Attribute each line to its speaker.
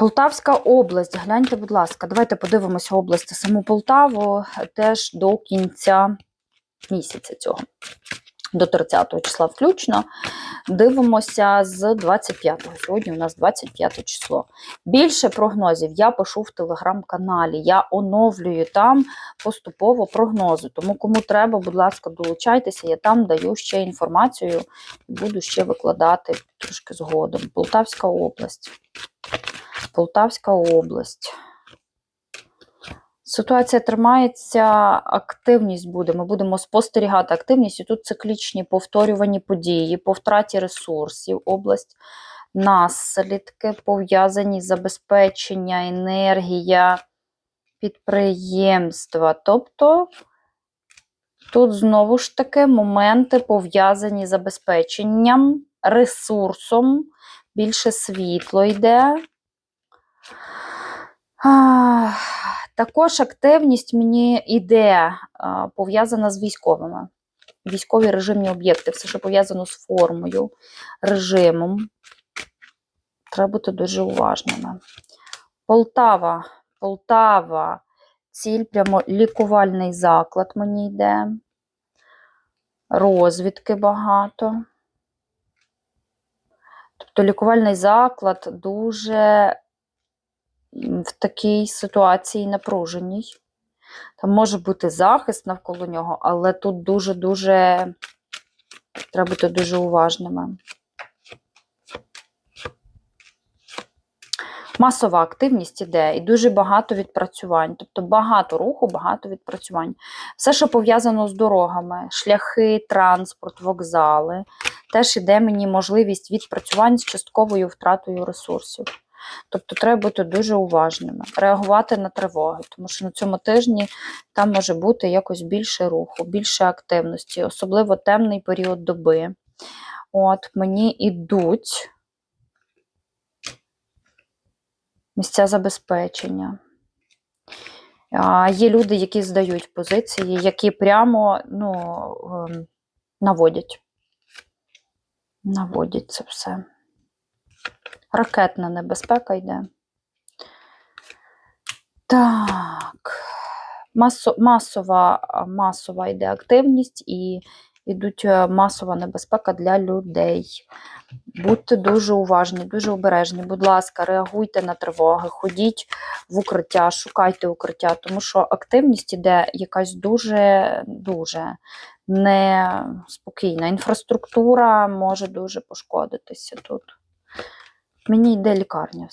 Speaker 1: Полтавська область. Гляньте, будь ласка, давайте подивимося область саму Полтаву теж до кінця місяця цього, до 30 числа включно. Дивимося з 25-го. Сьогодні у нас 25 число. Більше прогнозів я пишу в телеграм-каналі. Я оновлюю там поступово прогнози. Тому кому треба, будь ласка, долучайтеся. Я там даю ще інформацію, буду ще викладати трошки згодом. Полтавська область. Полтавська область. Ситуація тримається, активність буде. Ми будемо спостерігати активність. І тут циклічні повторювані події по втраті ресурсів, область, наслідки, пов'язані забезпечення, енергія, підприємства. Тобто тут знову ж таки моменти пов'язані з забезпеченням, ресурсом, більше світло йде. Також активність мені іде пов'язана з військовими. Військові режимні об'єкти, все, що пов'язано з формою, режимом. Треба бути дуже уважними. Полтава, Полтава, ціль прямо лікувальний заклад мені йде. Розвідки багато. Тобто лікувальний заклад дуже в такій ситуації напруженій. Там може бути захист навколо нього, але тут дуже-дуже треба бути дуже уважними. Масова активність іде і дуже багато відпрацювань. Тобто багато руху, багато відпрацювань. Все, що пов'язано з дорогами, шляхи, транспорт, вокзали, теж іде мені можливість відпрацювань з частковою втратою ресурсів. Тобто треба бути дуже уважними, реагувати на тривоги, тому що на цьому тижні там може бути якось більше руху, більше активності, особливо темний період доби. От Мені ідуть місця забезпечення. Є люди, які здають позиції, які прямо ну, ем, наводять. Наводять це все. Ракетна небезпека йде. Так. Масо, масова, масова йде активність і йдуть е, масова небезпека для людей. Будьте дуже уважні, дуже обережні. Будь ласка, реагуйте на тривоги, ходіть в укриття, шукайте укриття, тому що активність іде якась дуже дуже неспокійна. Інфраструктура може дуже пошкодитися тут. Мені йде лікарня.